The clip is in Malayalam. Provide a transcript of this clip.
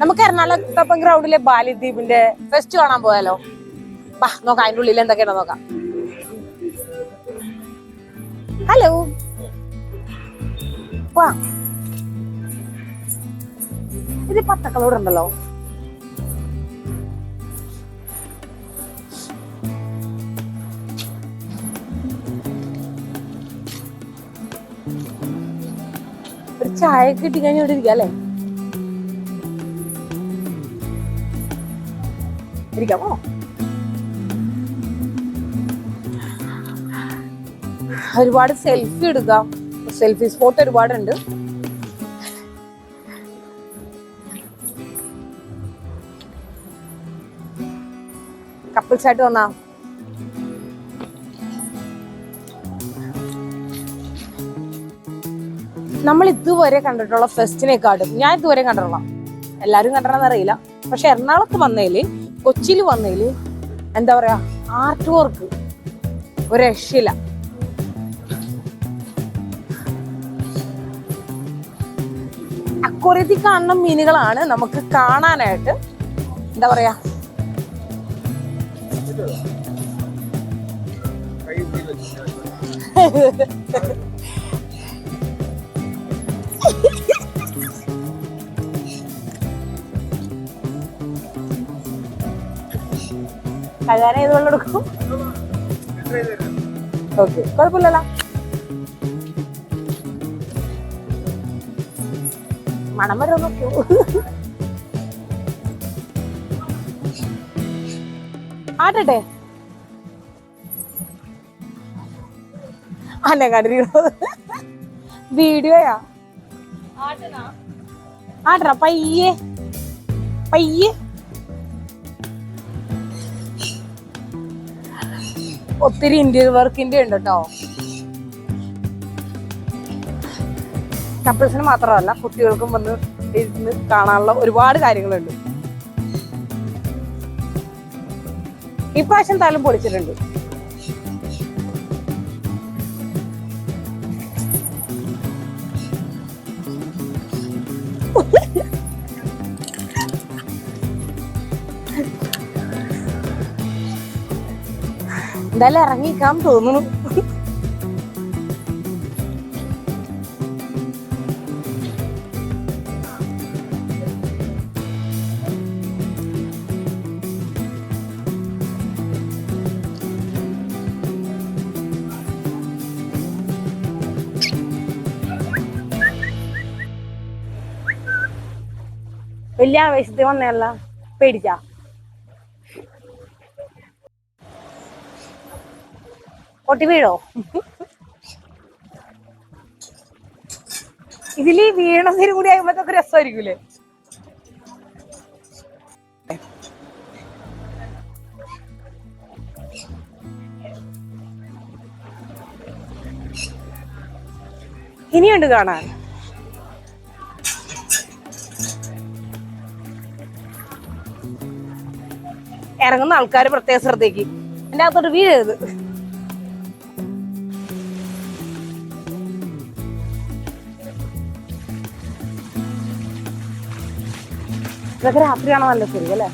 നമുക്ക് എറണാകുളത്തപ്പം ഗ്രൗണ്ടിലെ ബാലിദ്വീപിന്റെ ഫെസ്റ്റ് കാണാൻ പോയാലോ? ബാ നോക്കാം അതിന്റെ ഉള്ളിൽ എന്തൊക്കെയാണ് നോക്കാം. ഹലോ ഇത് പത്തക്കളോട് ചായ കിട്ടി കഴിഞ്ഞ് ഇവിടെ ഇരിക്കാം അല്ലേ ഇരിക്കാമോ ഒരുപാട് സെൽഫി എടുക്കാം. സെൽഫി സ്പോട്ട് ഒരുപാടുണ്ട്. കപ്പിൾസ് ആയിട്ട് വന്നാ? നമ്മൾ ഇതുവരെ കണ്ടിട്ടുള്ള ഫെസ്റ്റിനെക്കാട്ടും ഞാൻ ഇതുവരെ കണ്ടിട്ടുള്ള എല്ലാരും കണ്ടിട്ടുണ്ടെന്ന് അറിയില്ല. പക്ഷെ എറണാകുളത്ത് വന്നതിൽ കൊച്ചിയിൽ വന്നതിൽ എന്താ പറയാ ആർട്ട് വർക്ക് ഒരു രക്ഷയില്ല. അക്വറിയത്തിൽ കാണുന്ന മീനുകളാണ് നമുക്ക് കാണാനായിട്ട് എന്താ പറയാ കഴുകാൻ ഏത് വെള്ളം എടുക്കും? ഓക്കെ കുഴപ്പമില്ലല്ലോ. മണം വരെ നോക്കൂ. ആട്ടെ അന്നെ കണ്ടിരിക്കുന്നത് വീഡിയോയാ? ആട്ടണ പയ്യേ. പയ്യെ. ഒത്തിരി ഇന്റീരിയർ വർക്കിന്റെ ഉണ്ട് കേട്ടോ കപ്പിൾസിന് മാത്രമല്ല കുട്ടികൾക്കും വന്ന് ഇരുന്ന് കാണാനുള്ള ഒരുപാട് കാര്യങ്ങളുണ്ട്. ഇപ്രാവശ്യം താലും പൊളിച്ചിട്ടുണ്ട്. എന്തായാലും ഇറങ്ങിക്കാൻ തോന്നുന്നു. വലിയ ആവേശത്തിൽ വന്നല്ല പേടിച്ചാ? പൊട്ടി വീഴോ? ഇതിൽ വീണതിന് കൂടി ആകുമ്പോഴത്തൊക്കെ രസമായിരിക്കൂലേ? ഇനിയുണ്ട് കാണാൻ. ഇറങ്ങുന്ന ആൾക്കാർ പ്രത്യേക ശ്രദ്ധയ്ക്ക് എന്റെ അകത്തോട്ട് വീഴരുത്. ഇതൊക്കെ രാത്രിയാണോ നല്ല ശരി അല്ലേ